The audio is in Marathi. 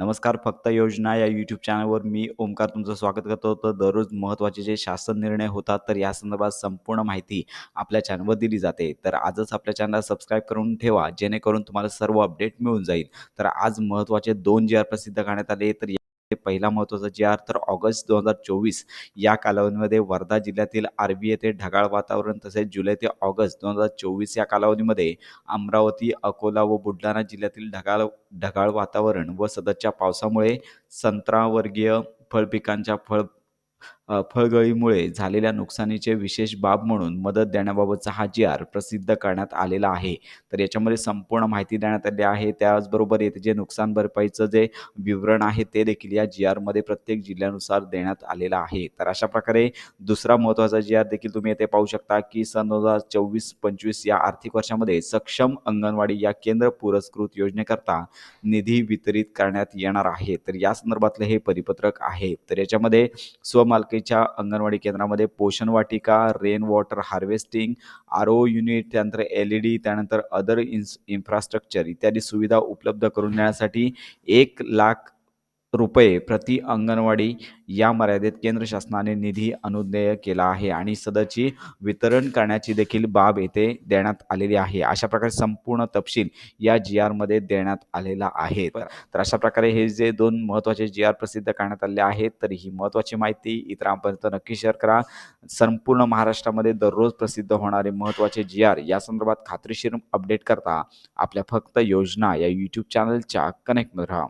नमस्कार फक्त योजना या यूट्यूब चॅनलवर मी ओमकार तुमचं स्वागत करतो. तर दररोज महत्त्वाचे जे शासन निर्णय होतात तर या संदर्भात संपूर्ण माहिती आपल्या चॅनलवर दिली जाते. तर आजच आपल्या चॅनलला सबस्क्राईब करून ठेवा जेणेकरून तुम्हाला सर्व अपडेट मिळून जाईल. तर आज महत्त्वाचे दोन जे आर प्रसिद्ध करण्यात आले तर पहिला महत्त्वाचा जे आर तर ऑगस्ट दोन हजार चोवीस या कालावधीमध्ये वर्धा जिल्ह्यातील आरबी येथे ढगाळ वातावरण तसेच जुलै ते ऑगस्ट दोन हजार चोवीस या कालावधीमध्ये अमरावती अकोला व बुलढाणा जिल्ह्यातील ढगाळ ढगाळ वातावरण व सततच्या पावसामुळे संत्रावर्गीय फळपिकांच्या फळ फळगळीमुळे झालेल्या नुकसानीचे विशेष बाब म्हणून मदत देण्याबाबतचा हा जी आर प्रसिद्ध करण्यात आलेला आहे. तर याच्यामध्ये संपूर्ण माहिती देण्यात आली आहे. त्याचबरोबर येथे जे नुकसान भरपाईचं जे विवरण आहे ते देखील या जी आरमध्ये प्रत्येक जिल्ह्यानुसार देण्यात आलेलं आहे. तर अशा प्रकारे दुसरा महत्त्वाचा जी आर देखील तुम्ही येथे पाहू शकता की सन दोन हजार चोवीस पंचवीस या आर्थिक वर्षामध्ये सक्षम अंगणवाडी या केंद्र पुरस्कृत योजनेकरता निधी वितरित करण्यात येणार आहे. तर या संदर्भातलं हे परिपत्रक आहे. तर याच्यामध्ये स्वमालकी च्या अंगणवाडी केंद्रामध्ये पोषण वाटिका rain water harvesting R O unit त्यानंतर एल ई डी त्यानंतर अदर इन्स इन्फ्रास्ट्रक्चर इत्यादी सुविधा उपलब्ध करून देण्यासाठी एक लाख रुपये प्रति अंगणवाडी या मर्यादेत केंद्र शासनाने निधी अनुदेय केला आहे आणि सदरची वितरण करण्याची देखील बाब येथे देण्यात आलेली आहे. अशा प्रकारे संपूर्ण तपशील या जी आरमध्ये देण्यात आलेला आहे. तर अशा प्रकारे हे जे दोन महत्त्वाचे जी आर प्रसिद्ध करण्यात आले आहेत तर ही महत्त्वाची माहिती इतरांपर्यंत नक्की शेअर करा. संपूर्ण महाराष्ट्रामध्ये दररोज प्रसिद्ध होणारे महत्त्वाचे जी आर या संदर्भात खात्रीशीर अपडेट करता आपल्या फक्त योजना या यूट्यूब चॅनलच्या कनेक्टमध्ये राहा.